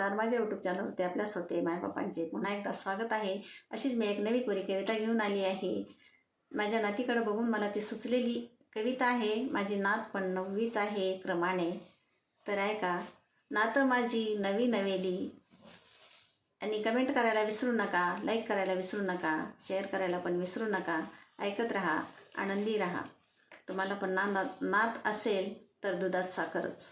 नमस्कार. माझ्या यूट्यूब चॅनलवरती आपल्या स्वतः मायबापांचे पुन्हा एकदा स्वागत आहे. अशीच मी एक नवी कोरी कविता घेऊन आली आहे. माझ्या नातीकडं बघून मला ती सुचलेली कविता आहे. माझी नात पण नववीच आहे क्रमाने तर ऐका नात माझी नवी नवेली. आणि कमेंट करायला विसरू नका लाईक करायला विसरू नका शेअर करायला पण विसरू नका. ऐकत राहा आनंदी राहा. तुम्हाला पण ना नात असेल तर दुधात साखरच.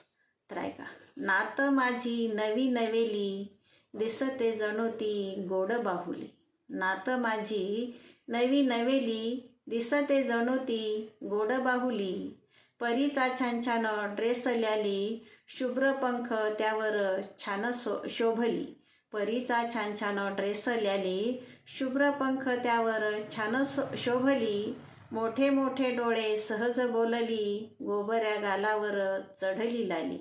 तर ऐका नात माझी नवी नवेली दिसते जणू ती गोड बाहुली. नात माझी नवी नवेली दिसते जणू ती गोड बाहुली. परीचा छान छान ड्रेस ल्याली शुभ्र पंख त्यावर छान सो शोभली. परीचा छान छान ड्रेस ल्याली शुभ्र पंख त्यावर छान सो शोभली. मोठे मोठे डोळे सहज बोलली गोबऱ्या गालावर चढली लाली.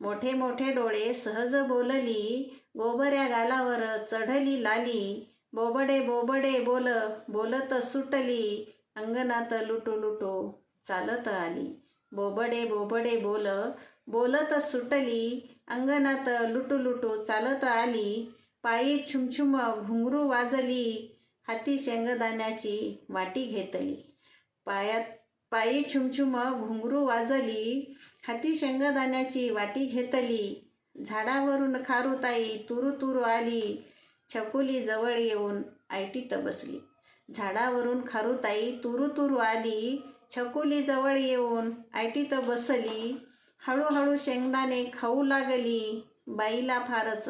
मोठे मोठे डोळे सहज बोलली गोबऱ्या गालावर चढली लाली. बोबडे बोबडे बोल बोलत सुटली. अंगणात लुटू लुटू चालत आली. बोबडे बोबडे बोल बोलत सुटली. अंगणात लुटू लुटू चालत आली. पायी छुमछुम घुंगरू वाजली. हाती शेंगदाण्याची वाटी घेतली. पायात पायी छुमछुम घुंगरू वाजली हाती शेंगदाण्याची वाटी घेतली. झाडावरून खारुताई तुरू तुरू आली. छकुली जवळ येऊन आयटीत बसली. झाडावरून खारुताई तुरू तुरू आली. छकुली जवळ येऊन आयटीत बसली. हळूहळू शेंगदाणे खाऊ लागली. बाईला फारच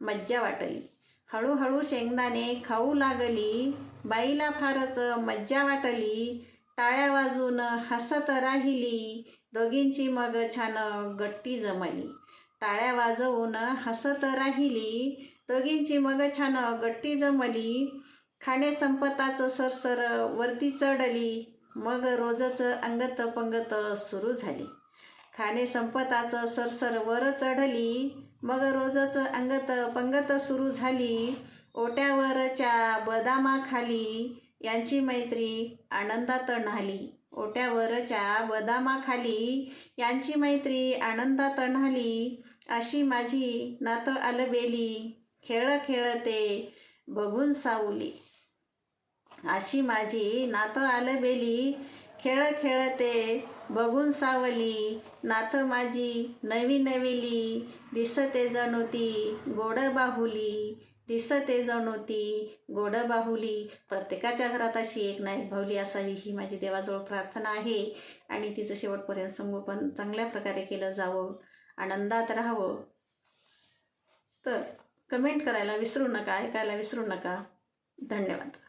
मज्जा वाटली. हळूहळू शेंगदाणे खाऊ लागली. बाईला फारच मज्जा वाटली. टाळ्या वाजून हसत राहिली. दोघींची मग छान गट्टी जमली. टाळ्या वाजवून हसत राहिली. दोघींची मग छान गट्टी जमली. खाणे संपताच सरसर वरती चढली. मग रोजच अंगत पंगत सुरू झाली. खाणे संपताच सरसर वर चढली. मग रोजच अंगत पंगत सुरू झाली. ओट्यावरच्या बदामाखाली यांची मैत्री आनंदात न्हाली ओट्यावरच्या बदामाखाली यांची मैत्री आनंदात न्हाली अशी माझी नातं आलबेली खेळ खेळते बघून सावली. अशी माझी नातं आलबेली खेळ खेळते बघून सावली. नाथ माझी नवी नवेली दिसते जणू ती गोड बाहुली. दिसते जणू ती गोड बाहुली. प्रत्येकाच्या घरात अशी एक ना एक बाहुली असावी ही माझी देवाजवळ प्रार्थना आहे. आणि तिचं शेवटपर्यंत संगोपन चांगल्या प्रकारे केलं जावं आनंदात राहावं. तर कमेंट करायला विसरू नका ऐकायला विसरू नका. धन्यवाद.